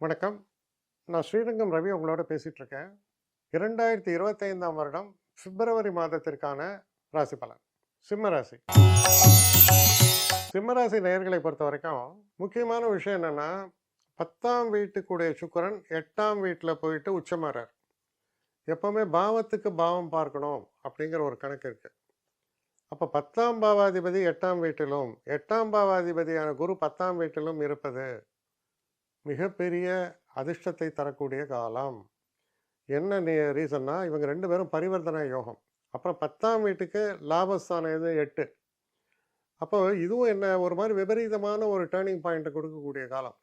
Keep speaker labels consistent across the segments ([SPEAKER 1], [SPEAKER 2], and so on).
[SPEAKER 1] வணக்கம். நான் ஸ்ரீரங்கம் ரவி உங்களோட பேசிகிட்ருக்கேன் இருக்கேன் இரண்டாயிரத்தி இருபத்தைந்தாம் வருடம் பிப்ரவரி மாதத்திற்கான ராசி பலன். சிம்ம ராசி. சிம்ம பொறுத்த வரைக்கும் முக்கியமான விஷயம் என்னென்னா பத்தாம் வீட்டுக்குடைய சுக்கரன் எட்டாம் வீட்டில் போயிட்டு உச்சமாறார். எப்போவுமே பாவத்துக்கு பாவம் பார்க்கணும் அப்படிங்கிற ஒரு கணக்கு இருக்குது அப்போ பத்தாம் பாவாதிபதி எட்டாம் வீட்டிலும் எட்டாம் பாவாதிபதியான குரு பத்தாம் வீட்டிலும் இருப்பது மிகப்பெரிய அதிர்ஷ்டத்தை தரக்கூடிய காலம். என்ன ரீசன்னா இவங்க ரெண்டு பேரும் பரிவர்த்தனை யோகம். அப்புறம் பத்தாம் வீட்டுக்கு லாபஸ்தானம் இது எட்டு. அப்போ இதுவும் என்ன ஒரு மாதிரி விபரீதமான ஒரு டேர்னிங் பாயிண்ட்டை கொடுக்கக்கூடிய காலம்.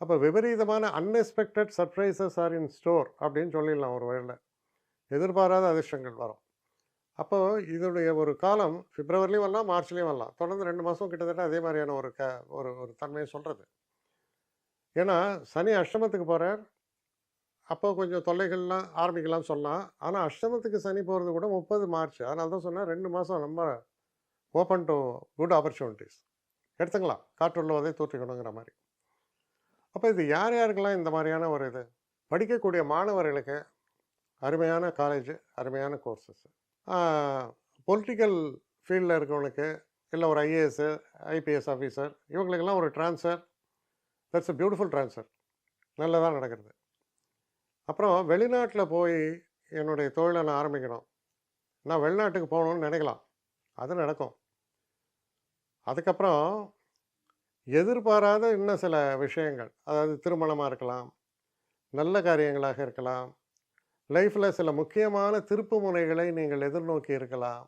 [SPEAKER 1] அப்போ விபரீதமான unexpected surprises are in store அப்படின்னு சொல்லிடலாம் ஒரு வகையில். எதிர்பாராத அதிர்ஷ்டங்கள் வரும். அப்போ இதனுடைய ஒரு காலம் பிப்ரவரிலையும் வரலாம் மார்ச்லேயும் வரலாம். தொடர்ந்து ரெண்டு மாதம் கிட்டத்தட்ட அதே மாதிரியான ஒரு க ஒரு ஒரு தன்மையை சொல்கிறது ஏன்னா சனி அஷ்டமத்துக்கு போகிறார் அப்போ கொஞ்சம் தொல்லைகள்லாம் ஆரம்பிக்கலாம் சொல்லலாம். ஆனால் அஷ்டமத்துக்கு சனி போகிறது கூட முப்பது மார்ச். அதனால தான் சொன்னேன் ரெண்டு மாதம் நம்ம ஓப்பன் டு குட் ஆப்பர்ச்சுனிட்டிஸ் எடுத்துக்கலாம். காற்றுள்ளவதை தூற்றிக்கணுங்கிற மாதிரி. அப்போ இது யார் யாருக்கெல்லாம் இந்த மாதிரியான ஒரு இது? படிக்கக்கூடிய மாணவர்களுக்கு அருமையான காலேஜ் அருமையான கோர்சஸ் பொலிட்டிக்கல் ஃபீல்டில் இருக்கவனுக்கு இல்லை ஒரு ஐஏஎஸ் ஐபிஎஸ் ஆஃபீஸர் இவங்களுக்கெல்லாம் ஒரு transfer that's a beautiful transfer நல்லதாக நடக்கிறது. அப்புறம் வெளிநாட்டில் போய் என்னுடைய தொழிலை நான் ஆரம்பிக்கணும். நான் வெளிநாட்டுக்கு போகணும்னு நினைக்கலாம். அது நடக்கும். அதுக்கப்புறம் எதிர்பாராத இன்னும் சில விஷயங்கள். அதாவது திருமணமாக இருக்கலாம் நல்ல காரியங்களாக இருக்கலாம் லைஃப்பில் சில முக்கியமான திருப்பு முனைகளை நீங்கள் எதிர்நோக்கி இருக்கலாம்.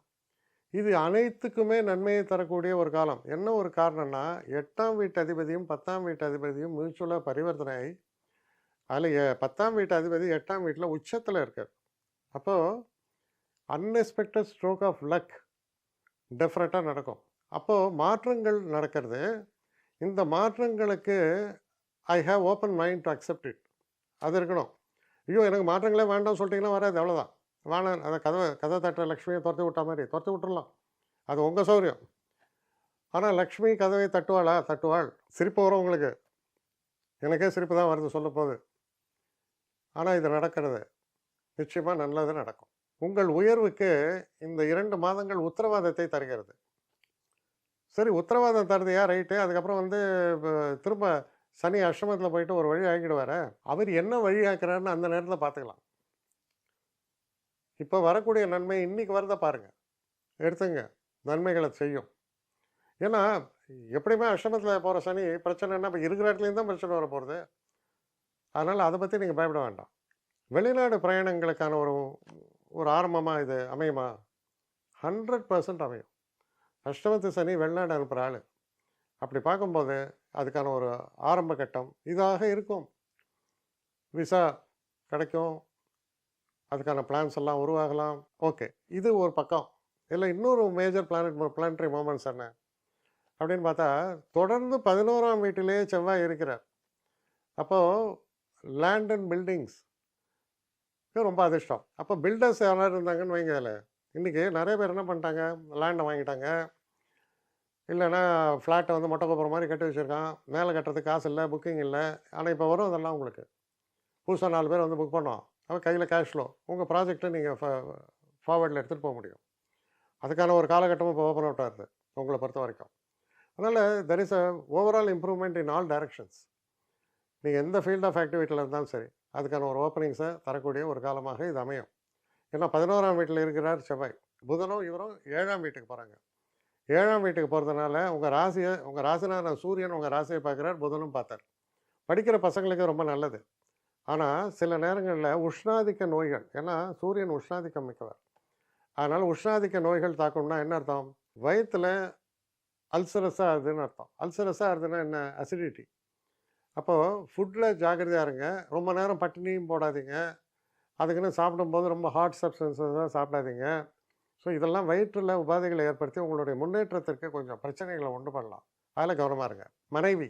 [SPEAKER 1] இது அனைத்துக்குமே நன்மையை தரக்கூடிய ஒரு காலம். என்ன ஒரு காரணம்னா எட்டாம் வீட்டு அதிபதியும் பத்தாம் வீட்டு அதிபதியும் மியூச்சுவலாக பரிவர்த்தனை ஆகி அதில் பத்தாம் வீட்டு அதிபதி எட்டாம் வீட்டில் உச்சத்தில் இருக்கார். அப்போது அன்எக்ஸ்பெக்டட் ஸ்ட்ரோக் ஆஃப் லக் டெஃபினட்டாக நடக்கும். அப்போது மாற்றங்கள் நடக்கிறது. இந்த மாற்றங்களுக்கு I have open mind to accept it அது இருக்கணும். ஐயோ எனக்கு மாற்றங்களே வேண்டாம்னு சொல்லிட்டிங்கன்னா வராது அவ்வளோதான் வேணாம் அதை கதவை கதை தட்டுற லக்ஷ்மியை துரத்தி விட்ட மாதிரி துரத்தி விட்டுடலாம் அது உங்கள் சௌரியம். ஆனால் லக்ஷ்மி கதவை தட்டுவாளா? தட்டுவாள். சிரிப்பு வரும் உங்களுக்கு. எனக்கே சிரிப்பு தான் வருது சொல்ல போது ஆனால் இது நடக்கிறது. நிச்சயமாக நல்லது நடக்கும். உங்கள் உயர்வுக்கு இந்த இரண்டு மாதங்கள் உத்தரவாதத்தை தருகிறது. சரி உத்தரவாதம் தருதையா ரைட்டு அதுக்கப்புறம் வந்து திரும்ப சனி அஷ்டமத்தில் போயிட்டு ஒரு வழி ஆகிடுவார் அவர் என்ன வழி ஆக்குறாருன்னு அந்த நேரத்தில் பார்த்துக்கலாம். இப்போ வரக்கூடிய நன்மை இன்னைக்கு வரத பாருங்கள் எடுத்துங்க. நன்மைகளை செய்யும். ஏன்னா எப்படியுமே அஷ்டமத்தில் போகிற சனி பிரச்சனைன்னா இப்போ இருக்கிற இடத்துலையும் தான் பிரச்சனை வர போகிறது அதனால் அதை பற்றி நீங்கள் பயப்பட வேண்டாம். வெளிநாடு பிரயாணங்களுக்கான ஒரு ஒரு ஆரம்பமாக இது அமையுமா? ஹண்ட்ரட் பர்சன்ட் அமையும். அஷ்டமத்து சனி வெளிநாடு அனுப்புகிற ஆள். அப்படி பார்க்கும்போது அதுக்கான ஒரு ஆரம்ப கட்டம் இதாக இருக்கும். விசா கிடைக்கும். அதுக்கான பிளான்ஸ் எல்லாம் உருவாகலாம். ஓகே இது ஒரு பக்கம். இல்லை இன்னொரு மேஜர் பிளானட் பிளானட்ரி மூமெண்ட்ஸ் என்ன? அப்படின்னு பார்த்தா தொடர்ந்து பதினோராம் வீட்டிலேயே செவ்வாய் இருக்கிறார். அப்போது லேண்ட் அண்ட் பில்டிங்ஸ் ரொம்ப அதிர்ஷ்டம். அப்போ பில்டர்ஸ் யாராவது இருந்தாங்கன்னு வைங்க அதில். இன்றைக்கி நிறைய பேர் என்ன பண்ணிட்டாங்க? லேண்டை வாங்கிட்டாங்க. இல்லைன்னா ஃப்ளாட்டை வந்து மொட்டை கோப்புற மாதிரி கட்டி வச்சுருக்கான். மேலே கட்டுறதுக்கு காசு இல்லை புக்கிங் இல்லை. ஆனால் இப்போ வரும் அதெல்லாம் உங்களுக்கு. புதுசாக நாலு பேர் வந்து புக் பண்ணோம். அவன் கையில் கேஷ் ஃப்ளோ உங்கள் ப்ராஜெக்ட்டை நீங்கள் ஃபார்வேர்டில் எடுத்துகிட்டு போக முடியும். அதுக்கான ஒரு காலகட்டமும் இப்போ ஓப்பன் அவுட் ஆகுது உங்களை பொறுத்த வரைக்கும். அதனால் there is a overall improvement in all directions நீங்கள் எந்த ஃபீல்ட் ஆஃப் ஆக்டிவிட்டியில் இருந்தாலும் சரி அதுக்கான ஒரு ஓப்பனிங்ஸை தரக்கூடிய ஒரு காலமாக இது அமையும். ஏன்னா பதினோராம் வீட்டில் இருக்கிறார் செவ்வாய். புதனும் இவரும் ஏழாம் வீட்டுக்கு போகிறாங்க ஏழாம் வீட்டுக்கு போகிறதுனால உங்கள் ராசியை உங்கள் ராசினான சூரியன் உங்கள் ராசியை பார்க்குறார் புதனும் பார்த்தார். படிக்கிற பசங்களுக்கு ரொம்ப நல்லது. ஆனால் சில நேரங்களில் உஷ்ணாதிக்க நோய்கள் ஏன்னா சூரியன் உஷ்ணாதிக்கம் மிக்கவர். அதனால் உஷ்ணாதிக்க நோய்கள் தாக்கணும்னா என்ன அர்த்தம்? வயிற்றில் அல்சரஸாக ஆகுதுன்னு அர்த்தம். அல்சரஸாக ஆகுதுன்னா என்ன? அசிடிட்டி அப்போது ஃபுட்டில் ஜாக்கிரதையாக இருங்க. ரொம்ப நேரம் பட்டினியும் போடாதீங்க. அதுக்குன்னு சாப்பிடும்போது ரொம்ப ஹாட் சப்ஸ்டன்சஸாக சாப்பிடாதீங்க. ஸோ இதெல்லாம் வயிற்றில் உபாதைகளை ஏற்படுத்தி உங்களுடைய முன்னேற்றத்திற்கு கொஞ்சம் பிரச்சனைகளை உண்டு பண்ணலாம். அதில் கவனமாக இருங்க. மனைவி.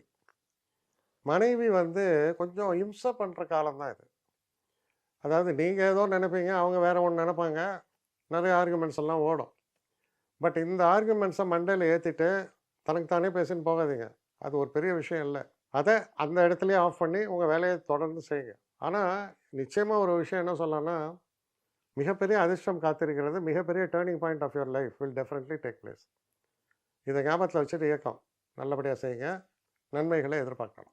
[SPEAKER 1] மனைவி வந்து கொஞ்சம் இம்சை பண்ணுற காலம்தான் இது. அதாவது நீங்கள் ஏதோ நினைப்பீங்க அவங்க வேறு ஒன்று நினைப்பாங்க. நிறைய ஆர்குமெண்ட்ஸ் எல்லாம் ஓடும். பட் இந்த ஆர்குமெண்ட்ஸை மண்டையில் ஏற்றிட்டு தனக்கு தானே பேசின்னு போகாதீங்க. அது ஒரு பெரிய விஷயம் இல்லை. அதை அந்த இடத்துலையே ஆஃப் பண்ணி உங்கள் வேலையை தொடர்ந்து செய்யுங்க. ஆனால் நிச்சயமாக ஒரு விஷயம் என்ன சொல்லலாம்னா மிகப்பெரிய அதிர்ஷ்டம் காத்திருக்கிறது மிகப்பெரிய turning point of your life will definitely take place இதை ஞாபகத்தில் வச்சுட்டு இயக்கம். நல்லபடியாக செய்யுங்க. நன்மைகளை எதிர்பார்க்கலாம்.